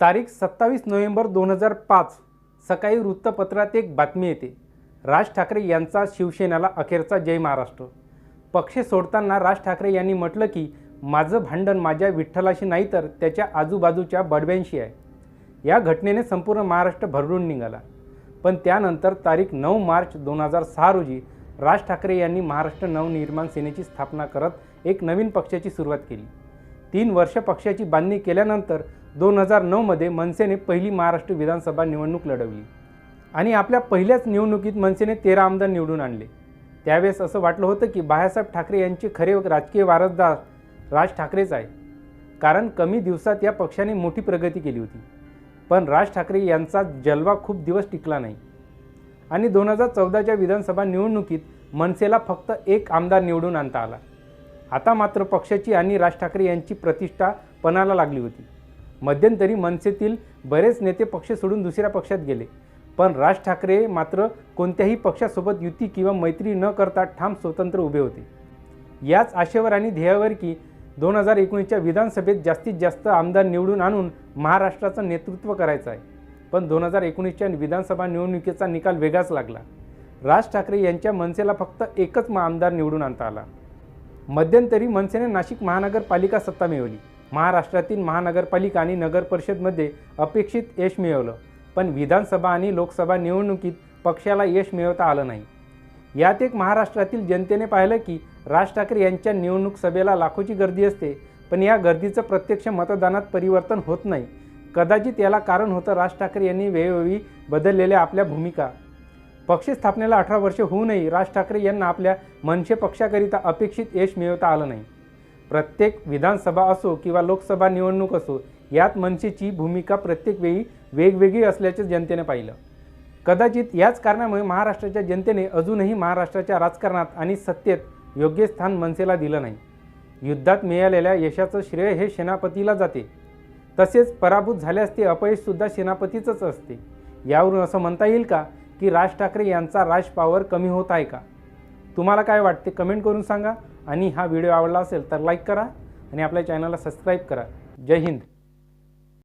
तारीख सत्तावीस नोव्हेंबर दोन हजार पाच. सकाळी वृत्तपत्रात एक बातमी येते. राज ठाकरे यांचा शिवसेनेला अखेरचा जय महाराष्ट्र. पक्ष सोडताना राज ठाकरे यांनी म्हटलं की माझं भांडण माझ्या विठ्ठलाशी नाही तर त्याच्या आजूबाजूच्या बडव्यांशी आहे. या घटनेने संपूर्ण महाराष्ट्र भरडून निघाला. पण त्यानंतर तारीख नऊ मार्च दोन हजार सहा रोजी राज ठाकरे यांनी महाराष्ट्र नवनिर्माण सेनेची स्थापना करत एक नवीन पक्षाची सुरुवात केली. तीन वर्ष पक्षाची बांधणी केल्यानंतर दोन हजार नऊमध्ये मनसेने पहिली महाराष्ट्र विधानसभा निवडणूक लढवली. आणि आपल्या पहिल्याच निवडणुकीत मनसेने तेरा आमदार निवडून आणले. त्यावेळेस असं वाटलं होतं की बाळासाहेब ठाकरे यांचे खरे राजकीय वारसदार राज ठाकरेच आहे कारण कमी दिवसात या पक्षाने मोठी प्रगती केली होती. पण राज ठाकरे यांचा जलवा खूप दिवस टिकला नाही. आणि दोन हजार चौदाच्या विधानसभा निवडणुकीत मनसेला फक्त एक आमदार निवडून आणता आला. आता मात्र पक्षाची आणि राज ठाकरे यांची प्रतिष्ठा पणाला लागली होती. मध्यंतरी मनसेतील बरेच नेते पक्ष सोडून दुसऱ्या पक्षात गेले. पण राज ठाकरे मात्र कोणत्याही पक्षासोबत युती किंवा मैत्री न करता ठाम स्वतंत्र उभे होते. याच आशेवर आणि ध्येयावर की दोन हजार एकोणीसच्या विधानसभेत जास्तीत जास्त आमदार निवडून आणून महाराष्ट्राचं नेतृत्व करायचं आहे. पण दोन हजार एकोणीसच्या विधानसभा निवडणुकीचा निकाल वेगळाच लागला. राज ठाकरे यांच्या मनसेला फक्त एकच मा- आमदार निवडून आणता आला. मध्यंतरी मनसेने नाशिक महानगरपालिका सत्ता मिळवली. महाराष्ट्रातील महानगरपालिका आणि नगर परिषदमध्ये अपेक्षित यश मिळवलं. पण विधानसभा आणि लोकसभा निवडणुकीत पक्षाला यश मिळवता आलं नाही. यात एक महाराष्ट्रातील जनतेने पाहिलं की राज ठाकरे यांच्या निवडणूक सभेला लाखोची गर्दी असते पण या गर्दीचं प्रत्यक्ष मतदानात परिवर्तन होत नाही. कदाचित याला कारण होतं राज ठाकरे यांनी वेळोवेळी बदललेल्या आपल्या भूमिका. पक्ष स्थापनेला अठरा वर्ष होऊनही राज ठाकरे यांना आपल्या मनसे पक्षाकरिता अपेक्षित यश मिळवता आलं नाही. प्रत्येक विधानसभा असो किंवा लोकसभा निवडणूक असो यात मनसेची भूमिका प्रत्येक वेळी वेगवेगळी असल्याचे जनतेने पाहिलं. कदाचित याच कारणामुळे महाराष्ट्राच्या जनतेने अजूनही महाराष्ट्राच्या राजकारणात आणि सत्तेत योग्य स्थान मनसेला दिलं नाही. युद्धात मिळालेल्या यशाचं श्रेय हे सेनापतीला जाते. तसेच पराभूत झाल्यास ते अपयशसुद्धा सेनापतीचंच असते. यावरून असं म्हणता येईल का की राज ठाकरे यांचा राज पावर कमी होत आहे का? तुम्हाला काय वाटते? कमेंट करून सांगा. आणि हा व्हिडिओ आवडला असेल तर लाईक करा आणि आपल्या चॅनलला सबस्क्राईब करा. जय हिंद.